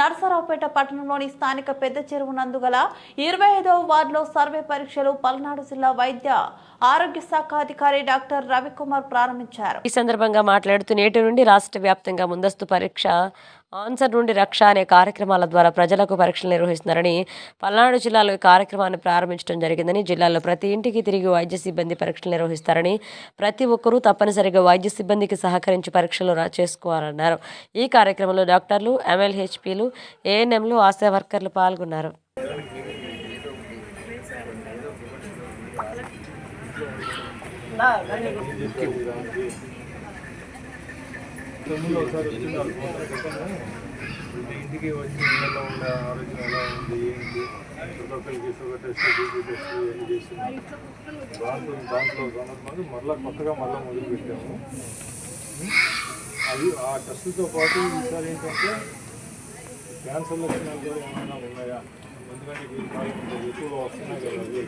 నరసరావుపేట పట్టణంలోని స్థానిక పెద్ద చెరువు నందుగల ఇరవై ఐదవ వార్డులో సర్వే పరీక్షలు పల్నాడు జిల్లా వైద్య ఆరోగ్య శాఖ అధికారి డాక్టర్ రవికుమార్ ప్రారంభించారు. ఈ సందర్భంగా మాట్లాడుతూ నేటి నుండి రాష్ట్ర వ్యాప్తంగా ముందస్తు పరీక్ష ఆన్సర్ నుండి రక్ష అనే కార్యక్రమాల ద్వారా ప్రజలకు పరీక్షలు నిర్వహిస్తున్నారని పల్నాడు జిల్లాలో ఈ కార్యక్రమాన్ని ప్రారంభించడం జరిగిందని జిల్లాలో ప్రతి ఇంటికి తిరిగి వైద్య సిబ్బంది పరీక్షలు నిర్వహిస్తారని ప్రతి ఒక్కరూ తప్పనిసరిగా వైద్య సిబ్బందికి సహకరించి పరీక్షలు రా- చేసుకోవాలన్నారు. ఈ కార్యక్రమంలో డాక్టర్లు ఎంఎల్హెచ్పీలు ఏఎన్ఎంలు ఆశా వర్కర్లు పాల్గొన్నారు. ముందు ఒకసారి వచ్చింది వాళ్ళు ఫోన్ ఇంటికి వచ్చి ఇళ్ళలో ఉండే ఆరోగ్యం ఎలా ఉంది ఏంటి? ప్రతి ఒక్కరికి షుగర్ టెస్ట్ బీపీ టెస్ట్ ఇవన్నీ చేసింది దాంట్లో దాంట్లో సందర్భంగా మరలా కొత్తగా మళ్ళీ మొదలు పెట్టాము. అవి ఆ టెస్టులతో పాటు ఈసారి ఏంటంటే క్యాన్సర్ లక్షణాలు కూడా ఏమైనా ఉన్నాయా? ఎందుకంటే ఎక్కువగా వస్తున్నాయి కదా అవి.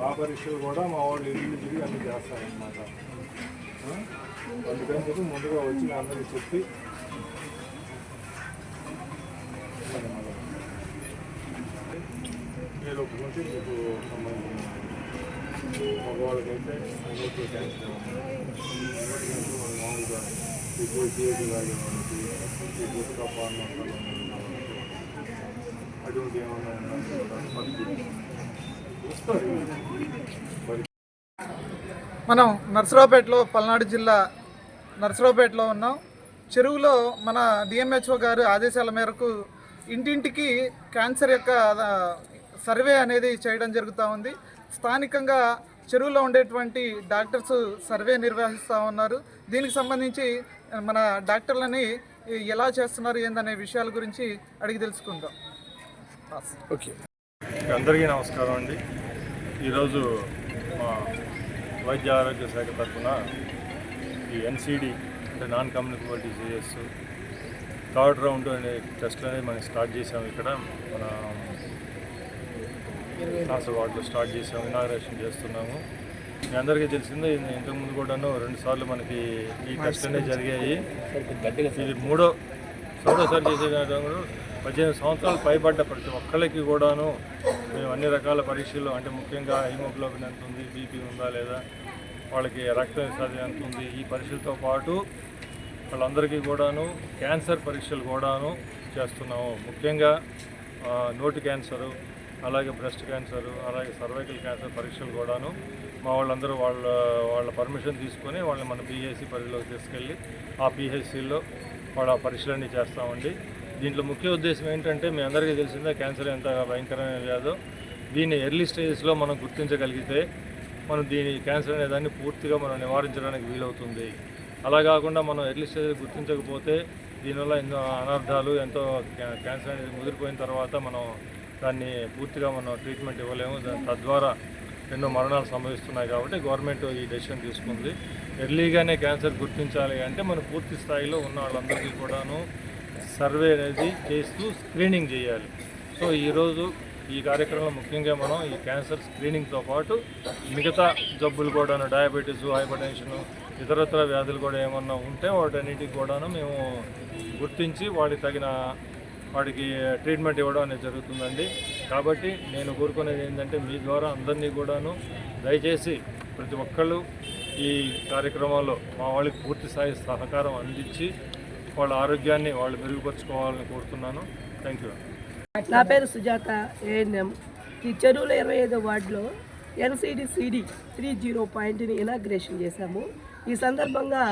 ఆ పరీక్షలు కూడా మా వాళ్ళు ఇల్లు తిరిగి అన్ని చేస్తారనమాట అందుకని చెప్పి ముందుగా వచ్చి అందరికి చెప్పి మీరు ఒప్పుకుంటే మీకు సంబంధించిన మగవాళ్ళకైతే ఇంకొక క్యాన్సర్ మన మామూలుగా జీవితం మనకి అటువంటి ఏమన్నా మనం నర్సరావుపేటలో పల్నాడు జిల్లా నర్సరావుపేటలో ఉన్నాం. చెరువులో మన డిఎంహెచ్ఓ గారు ఆదేశాల మేరకు ఇంటింటికి క్యాన్సర్ యొక్క సర్వే అనేది చేయడం జరుగుతూ ఉంది. స్థానికంగా చెరువులో ఉండేటువంటి డాక్టర్స్ సర్వే నిర్వహిస్తూ ఉన్నారు. దీనికి సంబంధించి మన డాక్టర్లని ఎలా చేస్తున్నారు ఏందనే విషయాల గురించి అడిగి తెలుసుకుందాం. ఓకే. అందరికీ నమస్కారం అండి. ఈరోజు వైద్య ఆరోగ్య శాఖ తరఫున ఈ ఎన్సిడి అంటే non communicable diseases third round అనే టెస్ట్ అనేది మనం స్టార్ట్ చేసాము ఇక్కడ. మన కాసర్ వార్డులో స్టార్ట్ చేసాము ఇనాగ్రేషన్ చేస్తున్నాము. మీ అందరికీ తెలిసిందే ఇది ఇంతకుముందు కూడాను రెండు సార్లు మనకి ఈ టెస్ట్ అనేది జరిగాయి. ఇది మూడో మూడోసారి చేసే పద్దెనిమిది సంవత్సరాలు పైబడ్డ ప్రతి ఒక్కరికి కూడాను మేము అన్ని రకాల పరీక్షలు అంటే ముఖ్యంగా హిమోగ్లోబిన్ ఎంత ఉంది బీపీ ఉందా లేదా వాళ్ళకి రక్త విసాది ఎంత ఉంది ఈ పరీక్షలతో పాటు వాళ్ళందరికీ కూడాను క్యాన్సర్ పరీక్షలు కూడాను చేస్తున్నాము. ముఖ్యంగా నోటి క్యాన్సరు అలాగే బ్రెస్ట్ క్యాన్సరు అలాగే సర్వైకల్ క్యాన్సర్ పరీక్షలు కూడాను మా వాళ్ళందరూ వాళ్ళ వాళ్ళ పర్మిషన్ తీసుకొని వాళ్ళని మన పిహెచ్సి పరిధిలోకి తీసుకెళ్ళి ఆ పిహెచ్సిలో వాళ్ళ పరీక్షలన్నీ చేస్తామండి. దీంట్లో ముఖ్య ఉద్దేశం ఏంటంటే మీ అందరికీ తెలిసిందే క్యాన్సర్ ఎంత భయంకరమైన వ్యాధో దీన్ని ఎర్లీ స్టేజెస్లో మనం గుర్తించగలిగితే మనం దీని క్యాన్సర్ అనే దాన్ని పూర్తిగా మనం నివారించడానికి వీలవుతుంది. అలా కాకుండా మనం ఎర్లీ స్టేజ్ గుర్తించకపోతే దీనివల్ల ఎన్నో అనర్థాలు ఎంతో క్యాన్సర్ అనేది ముదిరిపోయిన తర్వాత మనం దాన్ని పూర్తిగా మనం ట్రీట్మెంట్ ఇవ్వలేము. దాని తద్వారా ఎన్నో మరణాలు సంభవిస్తున్నాయి కాబట్టి గవర్నమెంట్ ఈ డెసిషన్ తీసుకుంది. ఎర్లీగానే క్యాన్సర్ గుర్తించాలి అంటే మనం పూర్తి స్థాయిలో ఉన్న వాళ్ళందరికీ కూడాను సర్వే అనేది చేస్తూ స్క్రీనింగ్ చేయాలి. సో ఈరోజు ఈ కార్యక్రమంలో ముఖ్యంగా మనం ఈ క్యాన్సర్ స్క్రీనింగ్తో పాటు మిగతా జబ్బులు కూడాను డయాబెటీస్ హైపర్ టెన్షను ఇతరత్ర వ్యాధులు కూడా ఏమన్నా ఉంటే వాటన్నిటికి కూడాను మేము గుర్తించి వాటికి తగిన వాటికి ట్రీట్మెంట్ ఇవ్వడం అనేది జరుగుతుందండి. కాబట్టి నేను కోరుకునేది ఏంటంటే మీ ద్వారా అందరినీ కూడాను దయచేసి ప్రతి ఒక్కళ్ళు ఈ కార్యక్రమంలో మా వాళ్ళకి పూర్తి స్థాయి సహకారం అందించి వాళ్ళ ఆరోగ్యాన్ని వాళ్ళు మెరుగుపరుచుకోవాలని కోరుతున్నాను. Thank you. నా పేరు సుజాత ఏఎన్ఎం. ఈ చెరువుల ఇరవై ఐదో వార్డులో ఎన్సిడి సిడి త్రీ జీరో పాయింట్ని ఇనాగ్రేషన్ చేశాము. ఈ సందర్భంగా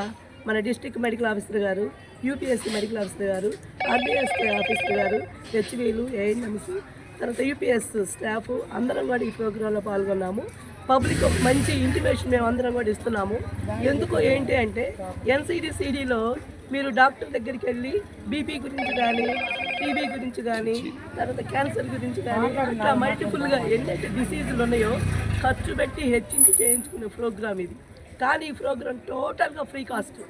మన డిస్ట్రిక్ట్ మెడికల్ ఆఫీసర్ గారు యూపీఎస్సీ మెడికల్ ఆఫీసర్ గారు ఆర్బీఎస్ ఆఫీసర్ గారు హెచ్వీలు ఏఎన్ఎంస్ తర్వాత యూపీఎస్ స్టాఫ్ అందరం కూడా ఈ ప్రోగ్రాంలో పాల్గొన్నాము. పబ్లిక్ మంచి ఇంటిమేషన్ మేము అందరం కూడా ఇస్తున్నాము. ఎందుకు ఏంటి అంటే ఎన్సిడి సిడిలో మీరు డాక్టర్ దగ్గరికి వెళ్ళి బీపీ గురించి కానీ టీబీ గురించి కానీ తర్వాత క్యాన్సర్ గురించి కానీ అట్లా మల్టిపుల్గా ఎన్నైతే డిసీజులు ఉన్నాయో ఖర్చు పెట్టి హెచ్చించి చేయించుకునే ప్రోగ్రామ్ ఇది. కానీ ఈ ప్రోగ్రామ్ టోటల్గా ఫ్రీ కాస్ట్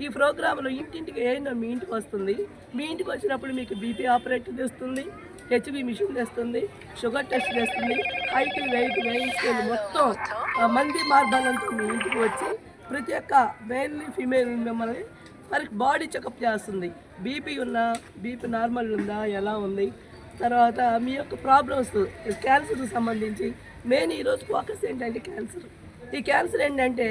ఈ ప్రోగ్రాంలో ఇంటింటికి ఏమైనా మీ ఇంటికి వస్తుంది. మీ ఇంటికి వచ్చినప్పుడు మీకు బీపీ ఆపరేటర్ తెస్తుంది హెచ్బి మిషన్ తెస్తుంది షుగర్ టెస్ట్ చేస్తుంది హైట్ వెయిట్ వెయిట్ స్కేల్ మొత్తం మంది మార్గాలంతో మీ ఇంటికి వచ్చి ప్రతి ఒక్క మేల్ని ఫీమేల్ మిమ్మల్ని వారికి బాడీ చెకప్ చేస్తుంది. బీపీ ఉన్నా బీపీ నార్మల్ ఉందా ఎలా ఉంది? తర్వాత మీ యొక్క ప్రాబ్లమ్స్ క్యాన్సర్కి సంబంధించి మెయిన్ ఈరోజు ఫోకస్ ఏంటంటే క్యాన్సర్. ఈ క్యాన్సర్ ఏంటంటే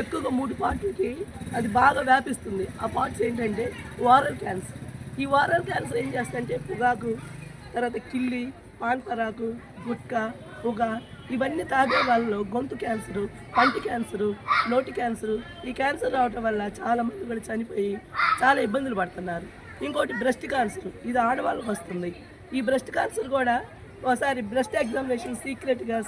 ఎక్కువగా మూడు పార్ట్లకి అది బాగా వ్యాపిస్తుంది. ఆ పార్ట్స్ ఏంటంటే వారల్ క్యాన్సర్. ఈ వారల్ క్యాన్సర్ ఏం చేస్తుందంటే పొగాకు తర్వాత కిల్లి పాన్ పరాకు గుట్కా పొగ ఇవన్నీ తాగే వాళ్ళలో గొంతు క్యాన్సరు పంటి క్యాన్సరు నోటి క్యాన్సరు. ఈ క్యాన్సర్ రావటం వల్ల చాలా మంది కూడా చనిపోయి చాలా ఇబ్బందులు పడుతున్నారు. ఇంకోటి బ్రెస్ట్ క్యాన్సర్. ఇది ఆడవాళ్ళకి వస్తుంది. ఈ బ్రెస్ట్ క్యాన్సర్ కూడా ఒకసారి బ్రెస్ట్ ఎగ్జామినేషన్ సీక్రెట్గా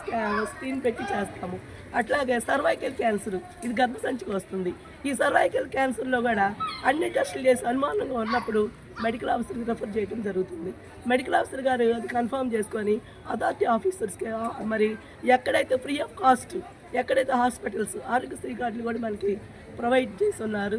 స్క్రీన్ పెట్టి చేస్తాము. అట్లాగే సర్వైకల్ క్యాన్సర్ ఇది గర్భసంచికి వస్తుంది. ఈ సర్వైకల్ క్యాన్సర్లో కూడా అన్ని టెస్టులు చేసి అనుమానంగా ఉన్నప్పుడు మెడికల్ ఆఫీసర్కి రెఫర్ చేయడం జరుగుతుంది. మెడికల్ ఆఫీసర్ గారు అది కన్ఫర్మ్ చేసుకొని అథారిటీ ఆఫీసర్స్కి మరి ఎక్కడైతే ఫ్రీ ఆఫ్ కాస్ట్ ఎక్కడైతే హాస్పిటల్స్ ఆరోగ్యశ్రీ కార్డులు కూడా మనకి ప్రొవైడ్ చేసి ఉన్నారు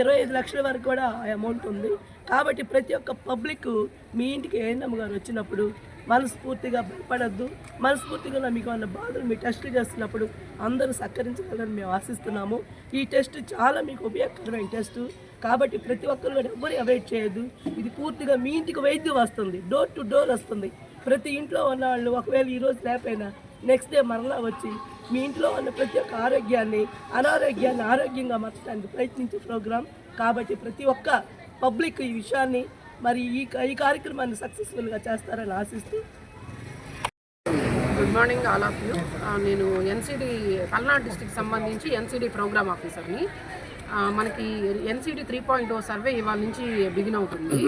ఇరవై ఐదు లక్షల వరకు కూడా ఆ అమౌంట్ ఉంది. కాబట్టి ప్రతి ఒక్క పబ్లిక్ మీ ఇంటికి ఏఎన్ఎం గారు వచ్చినప్పుడు మనస్ఫూర్తిగా భయపడద్దు. మనస్ఫూర్తిగా మీకు ఉన్న బాధలు మీ టెస్ట్ చేస్తున్నప్పుడు అందరూ సహకరించగలరని మేము ఆశిస్తున్నాము. ఈ టెస్ట్ చాలా మీకు ఉపయోగకరమైన టెస్ట్. కాబట్టి ప్రతి ఒక్కరు కూడా ఎవరు అవాయిడ్ చేయొద్దు. ఇది పూర్తిగా మీ ఇంటికి వైద్యం వస్తుంది. డోర్ టు డోర్ వస్తుంది. ప్రతి ఇంట్లో ఉన్న వాళ్ళు ఒకవేళ ఈరోజు లేకపోయినా నెక్స్ట్ డే మరలా వచ్చి మీ ఇంట్లో ఉన్న ప్రతి ఒక్క ఆరోగ్యాన్ని అనారోగ్యాన్ని ఆరోగ్యంగా మార్చడానికి ప్రయత్నించే ప్రోగ్రాం కాబట్టి ప్రతి ఒక్క పబ్లిక్ ఈ విషయాన్ని మరి ఈ ఈ కార్యక్రమాన్ని సక్సెస్ఫుల్గా చేస్తారని ఆశిస్తూ good morning all of you నేను ఎన్సిడి పల్నాడు డిస్టిక్ సంబంధించి ఎన్సిడి ప్రోగ్రామ్ ఆఫీసర్ని. మనకి NCD three point O survey ఇవాళ నుంచి బిగిన్ అవుతుంది.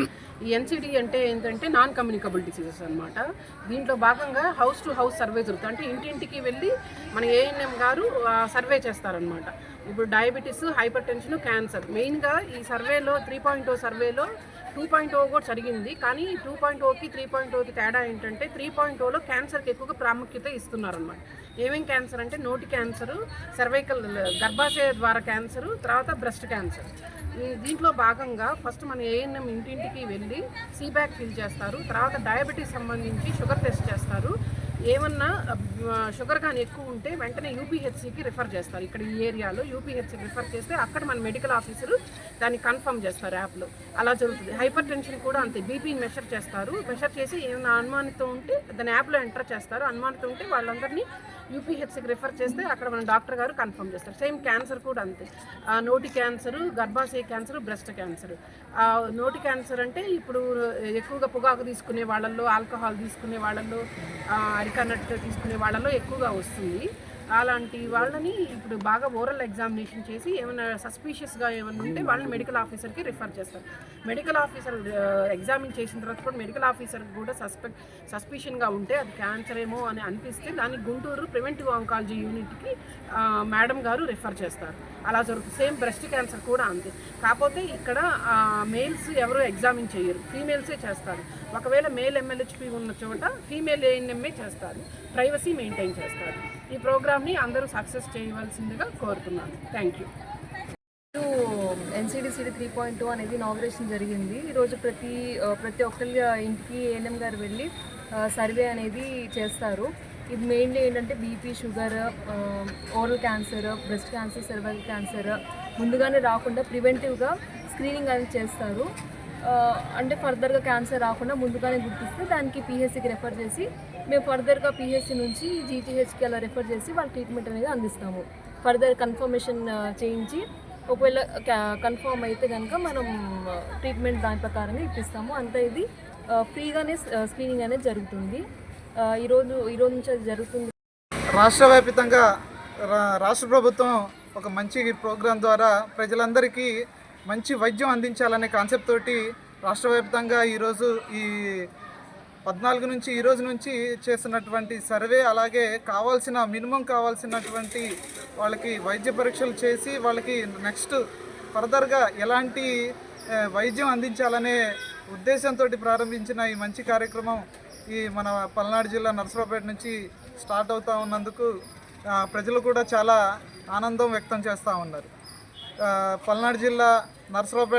ఈ ఎన్సిడి అంటే ఏంటంటే నాన్ కమ్యూనికబుల్ డిసీజెస్ అనమాట దీంట్లో భాగంగా హౌస్ టు హౌస్ సర్వే జరుగుతుంది. అంటే ఇంటింటికి వెళ్ళి మన ఏఎన్ఎం గారు సర్వే చేస్తారనమాట ఇప్పుడు డయాబెటీస్ హైపర్ టెన్షన్ క్యాన్సర్. మెయిన్గా ఈ సర్వేలో త్రీ పాయింట్ ఓ సర్వేలో టూ పాయింట్ ఓ కూడా జరిగింది. కానీ టూ పాయింట్ ఓకి త్రీ పాయింట్ ఓకి తేడా ఏంటంటే త్రీ పాయింట్ ఓలో క్యాన్సర్కి ఎక్కువగా ప్రాముఖ్యత ఇస్తున్నారనమాట ఏమేం క్యాన్సర్ అంటే నోటి క్యాన్సరు సర్వైకల్ గర్భాశయ ద్వారా క్యాన్సరు తర్వాత బ్రెస్ట్ క్యాన్సర్. దీంట్లో భాగంగా ఫస్ట్ మన ఏఎన్ఎం ఇంటింటికి వెళ్ళి సీబ్యాక్ ఫిల్ చేస్తారు. తర్వాత డయాబెటీస్ సంబంధించి షుగర్ టెస్ట్ చేస్తారు. ఏమన్నా షుగర్ కానీ ఎక్కువ ఉంటే వెంటనే యూపీహెచ్సికి రిఫర్ చేస్తారు. ఇక్కడ ఈ ఏరియాలో యూపీహెచ్సికి రిఫర్ చేస్తే అక్కడ మన మెడికల్ ఆఫీసరు దాన్ని కన్ఫర్మ్ చేస్తారు యాప్లో. అలా జరుగుతుంది. హైపర్ టెన్షన్ కూడా అంతే. బీపీని మెషర్ చేస్తారు. మెషర్ చేసి ఏమైనా అనుమానితం ఉంటే దాని యాప్లో ఎంటర్ చేస్తారు. అనుమానితం ఉంటే వాళ్ళందరినీ యూపీహెచ్సికి రిఫర్ చేస్తే అక్కడ మన డాక్టర్ గారు కన్ఫర్మ్ చేస్తారు. సేమ్ క్యాన్సర్ కూడా అంతే. నోటి క్యాన్సర్ గర్భాశయ క్యాన్సర్ బ్రెస్ట్ క్యాన్సర్. నోటి క్యాన్సర్ అంటే ఇప్పుడు ఎక్కువగా పొగాకు తీసుకునే వాళ్ళల్లో ఆల్కహాల్ తీసుకునే వాళ్ళల్లో ఆ, తీసుకునే వాళ్ళలో ఎక్కువగా వస్తుంది. అలాంటి వాళ్ళని ఇప్పుడు బాగా ఓరల్ ఎగ్జామినేషన్ చేసి ఏమైనా సస్పీషియస్గా ఏమైనా ఉంటే వాళ్ళని మెడికల్ ఆఫీసర్కి రిఫర్ చేస్తారు. మెడికల్ ఆఫీసర్ ఎగ్జామిన్ చేసిన తర్వాత కూడా మెడికల్ ఆఫీసర్కి కూడా సస్పెక్ట్ సస్పిషన్గా ఉంటే అది క్యాన్సర్ ఏమో అని అనిపిస్తే దాన్ని గుంటూరు ప్రివెంటివ్ ఆంకాలజీ యూనిట్కి మేడం గారు రిఫర్ చేస్తారు. అలా జరుగుతుంది. సేమ్ బ్రెస్ట్ క్యాన్సర్ కూడా అంతే. కాకపోతే ఇక్కడ మేల్స్ ఎవరు ఎగ్జామిన్ చేయరు. ఫీమేల్సే చేస్తారు. ఒకవేళ మేల్ ఎంఎల్హెచ్పి ఉన్న చోట ఫీమేల్ ఏఎన్ఎంఏ చేస్తారు. ప్రైవసీ మెయింటైన్ చేస్తారు. ఈ ప్రోగ్రామ్ని అందరూ సక్సెస్ చేయవలసిందిగా కోరుతున్నాను. Thank you NCDCD three point two అనేది ఇనాగ్రేషన్ జరిగింది. ఈరోజు ప్రతి ప్రతి ఒక్కరి ఇంటికి ఏఎన్ఎం గారు వెళ్ళి సర్వే అనేది చేస్తారు. ఇది మెయిన్లీ ఏంటంటే BP sugar oral cancer breast cancer cervical cancer ముందుగానే రాకుండా ప్రివెంటివ్గా స్క్రీనింగ్ అనేది చేస్తారు. అంటే ఫర్దర్గా క్యాన్సర్ రాకుండా ముందుగానే గుర్తిస్తే దానికి పీహెచ్సికి రెఫర్ చేసి మేము ఫర్దర్గా పీహెచ్సి నుంచి జీటీహెచ్కి అలా రెఫర్ చేసి వాళ్ళ ట్రీట్మెంట్ అనేది అందిస్తాము. ఫర్దర్ కన్ఫర్మేషన్ చేయించి ఒకవేళ కన్ఫర్మ్ అయితే కనుక మనం ట్రీట్మెంట్ దాని ప్రకారంగా ఇప్పిస్తాము. అంతా ఇది ఫ్రీగానే స్క్రీనింగ్ అనేది జరుగుతుంది. ఈరోజు ఈరోజు నుంచి అది జరుగుతుంది. రాష్ట్ర వ్యాప్తంగా రా- రాష్ట్ర ప్రభుత్వం ఒక మంచి ప్రోగ్రాం ద్వారా ప్రజలందరికీ మంచి వైద్యం అందించాలనే కాన్సెప్ట్ తోటి రాష్ట్ర వ్యాప్తంగా ఈరోజు ఈ పద్నాలుగు నుంచి ఈ రోజు నుంచి చేస్తున్నటువంటి సర్వే అలాగే కావాల్సిన మినిమం కావాల్సినటువంటి వాళ్ళకి వైద్య పరీక్షలు చేసి వాళ్ళకి నెక్స్ట్ ఫర్దర్గా ఎలాంటి వైద్యం అందించాలనే ఉద్దేశంతో ప్రారంభించిన ఈ మంచి కార్యక్రమం ఈ మన పల్నాడు జిల్లా నర్సరావుపేట నుంచి స్టార్ట్ అవుతూ ఉన్నందుకు ప్రజలు కూడా చాలా ఆనందం వ్యక్తం చేస్తూ ఉన్నారు. పల్నాడు జిల్లా నర్సరావుపేట